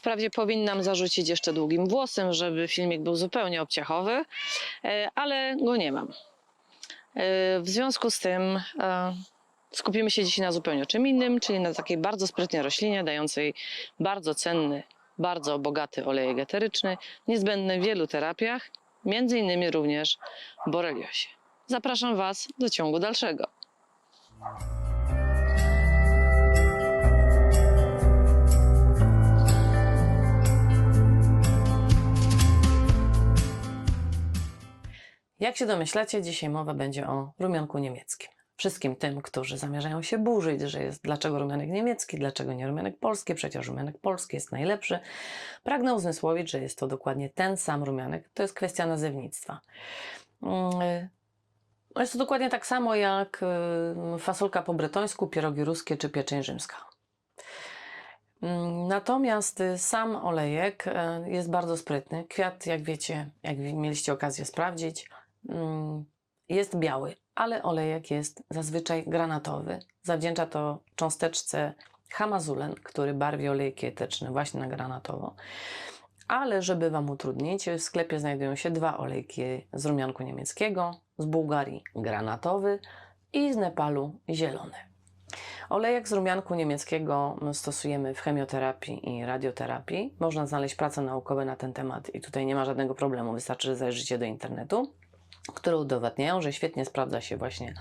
Wprawdzie powinnam zarzucić jeszcze długim włosem, żeby filmik był zupełnie obciachowy, e, ale go nie mam. E, W związku z tym e, skupimy się dzisiaj na zupełnie czym innym, czyli na takiej bardzo sprytnej roślinie, dającej bardzo cenny, bardzo bogaty olejek eteryczny, niezbędny w wielu terapiach, między innymi również w boreliozie. Zapraszam Was do ciągu dalszego. Jak się domyślacie, dzisiaj mowa będzie o rumianku niemieckim. Wszystkim tym, którzy zamierzają się burzyć, że jest dlaczego rumianek niemiecki, dlaczego nie rumianek polski, przecież rumianek polski jest najlepszy, pragnę uzmysłowić, że jest to dokładnie ten sam rumianek. To jest kwestia nazewnictwa. Mm, Jest to dokładnie tak samo jak y, fasolka po bretońsku, pierogi ruskie czy pieczeń rzymska. Mm, Natomiast y, sam olejek y, jest bardzo sprytny. Kwiat, jak wiecie, jak mieliście okazję sprawdzić, jest biały, ale olejek jest zazwyczaj granatowy. Zawdzięcza to cząsteczce hamazulen, który barwi olejki etyczne właśnie na granatowo. Ale żeby Wam utrudnić, w sklepie znajdują się dwa olejki z rumianku niemieckiego, z Bułgarii granatowy i z Nepalu zielony. Olejek z rumianku niemieckiego stosujemy w chemioterapii i radioterapii. Można znaleźć prace naukowe na ten temat i tutaj nie ma żadnego problemu, wystarczy, że zajrzycie do internetu, które udowadniają, że świetnie sprawdza się właśnie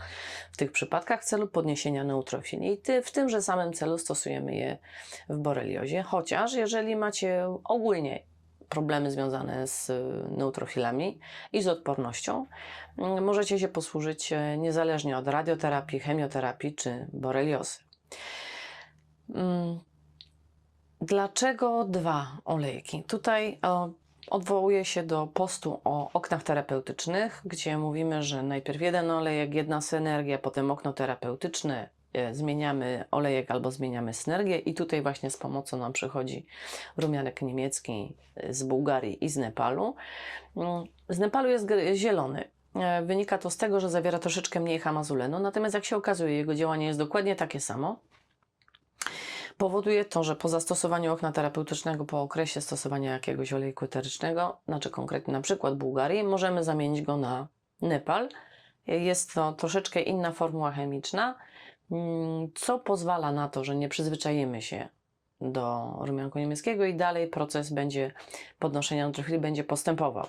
w tych przypadkach w celu podniesienia neutrofilii. I ty, w tymże samym celu stosujemy je w boreliozie, chociaż jeżeli macie ogólnie problemy związane z neutrofilami i z odpornością, mm, możecie się posłużyć e, niezależnie od radioterapii, chemioterapii czy boreliozy. Mm, Dlaczego dwa olejki? Tutaj o, odwołuję się do postu o oknach terapeutycznych, gdzie mówimy, że najpierw jeden olejek, jedna synergia, potem okno terapeutyczne, e, zmieniamy olejek albo zmieniamy synergię i tutaj właśnie z pomocą nam przychodzi rumianek niemiecki e, z Bułgarii i z Nepalu. Mm, Z Nepalu jest zielony. E, Wynika to z tego, że zawiera troszeczkę mniej hamazulenu, natomiast jak się okazuje, jego działanie jest dokładnie takie samo. Powoduje to, że po zastosowaniu okna terapeutycznego, po okresie stosowania jakiegoś olejku eterycznego, znaczy konkretnie na przykład Bułgarii, możemy zamienić go na Nepal. Jest to troszeczkę inna formuła chemiczna, mm, co pozwala na to, że nie przyzwyczajimy się do rumianku niemieckiego i dalej proces będzie podnoszenia neutrofilii będzie postępował.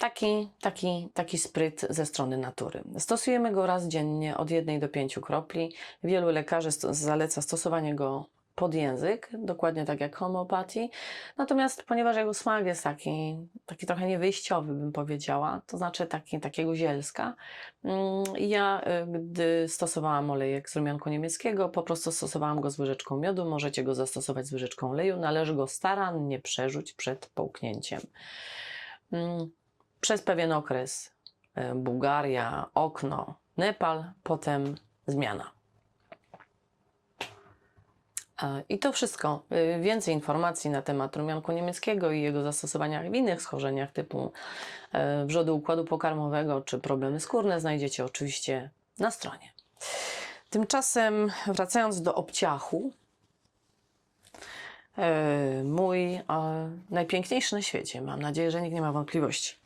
Taki, taki, taki spryt ze strony natury. Stosujemy go raz dziennie od 1 do 5 kropli. Wielu lekarzy zaleca stosowanie go pod język, dokładnie tak jak homeopatii. Natomiast ponieważ jego smak jest taki, taki trochę niewyjściowy, bym powiedziała, to znaczy taki, takiego zielska, mm, ja, y, gdy stosowałam olejek z rumianku niemieckiego, po prostu stosowałam go z łyżeczką miodu. Możecie go zastosować z łyżeczką oleju. Należy go starannie przerzuć przed połknięciem. Przez pewien okres e, Bułgaria, okno, Nepal, potem zmiana. E, I to wszystko. E, Więcej informacji na temat rumianku niemieckiego i jego zastosowaniach w innych schorzeniach typu wrzody układu pokarmowego czy problemy skórne znajdziecie oczywiście na stronie. Tymczasem wracając do obciachu, mój najpiękniejszy na świecie, mam nadzieję, że nikt nie ma wątpliwości,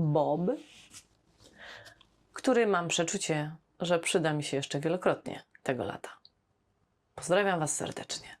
Bob, który mam przeczucie, że przyda mi się jeszcze wielokrotnie tego lata. Pozdrawiam Was serdecznie.